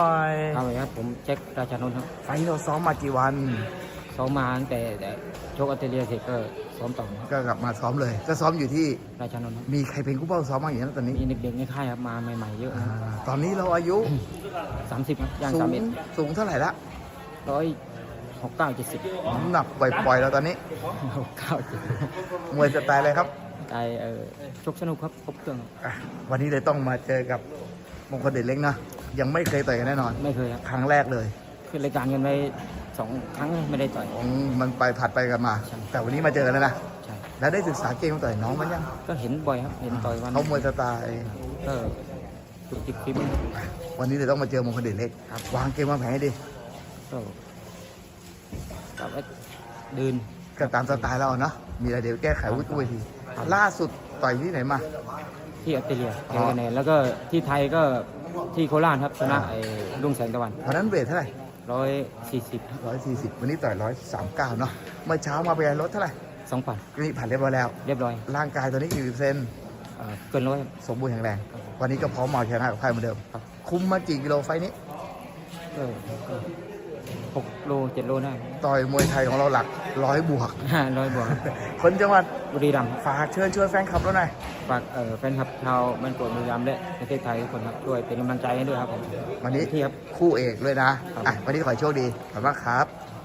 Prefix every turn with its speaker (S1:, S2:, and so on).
S1: หน่อย
S2: ครับสวัสดีครับผมแจ็คราชานนท์ครับ
S1: ไฟล์เราซ้อมมากี่วัน
S2: ซ้อมมาตั้งแต่แต่โชคออสเตรเลียเสร็จก็ซ้อมต่อครับ
S1: ก็กลับมาซ้อมเลย ก็ซ้อมอยู่ที่
S2: ราชานนท์ครับ
S1: มีใครเป็นผู้เป้าซ้อมบ้างอย่างนั้นตอนนี้
S2: มีเด็กๆในค่ายครับมาใหม่ ๆ เยอะ
S1: อ่าตอนนี้เราอายุ
S2: สามสิบครับย่าง
S1: สู
S2: สาม
S1: ง
S2: เอ็ด
S1: สูงเท่าไหร่ละ
S2: ร้อยหกเก้าเจ็ดสิบ
S1: น้ำหนักปล่อยๆเราตอนนี้
S2: หกเก้าเจ็ด
S1: มวยสไตล์อะไรครับ
S2: ใจเออชกสนุกครับครบเครื่องครับ
S1: อะวันนี้เลยต้องมาเจอกับมงคลเดชเล็กนะ ยังไม่เคยต่อยกันแน่นอน
S2: ไม่เคยครับ
S1: ครั้งแรกเลย
S2: ขึ้นรายการกันไปสองครั้งไม่ได้ต่อย
S1: อืมมันไปผัดไปกันมา
S2: ใช่
S1: แต่วันนี้มาเจอกันแล้วนะ
S2: ใช่
S1: แล้วได้ศึกษาเกมต่อยน้องมันยัง
S2: ก็เห็นบ่อยครับ เห็นต่อยวัน
S1: เขามวยสไตล์
S2: ก็จุกจิกฟิมือ
S1: อะวันนี้เลยต้องมาเจอมงคลเดชเล็ก
S2: ครับ
S1: วางเกมวางแผนให้ดี
S2: ก็กลับว่าเดิน
S1: ก็ตามสไตล์เราเนาะมีอะไรเดี๋ยวแก้ไขวุฒิเวทีล่าสุดต่อยที่ไหนมา
S2: ที่ออสเตรเลีย
S1: อ๋
S2: เจ
S1: อ
S2: อคะแนนแล้วก็ที่ไทยก็ ที่โคราชครับชนะไอ้รุ่งแสงตะวัน
S1: วันนั้นเวทเท่าไหร่
S2: ร้อยสี่สิบ
S1: ร้อยสี่สิบวันนี้ต่อยร้อยสามเก้าเนาะเมื่อเช้ามาเป็นไงลดเท่าไหร่
S2: สองปัน
S1: นี่ผ่านเรียบร้อยแล้ว
S2: เรียบร้อย
S1: ร่างกายตอนนี้กี่เปอร์เซ็นต์
S2: เอ่อเกินร้อย
S1: สมบูรณ์แข็งแรง วันนี้ก็พร้อมมาชนะกับใครเหมือนเดิม
S2: ครับ
S1: คุมมากี่กิโลไฟล์นี้
S2: ก็ก็หกโลเจ็ดโลได้
S1: ต่อยมวยไทยของเราหลักร้อยบวก
S2: ห้าร้อยบวก
S1: คนจังหวัด
S2: บุรีรัมย์
S1: ฝากเชิญชวนแฟนคลับเราหน่อย
S2: ฝากเอ่อแฟนคลับชาวแมนกวดบุรีรัมย์และประเทศไทยทุกคนครับช่วยเป็นกำลังใจให้ด้วยครับผม
S1: วันนี้
S2: ที่ครับ
S1: คู่เอกเลยนะ
S2: ครับ
S1: อะ วันนี้ขอให้โชคดี ขอบคุณมากครับ
S2: ค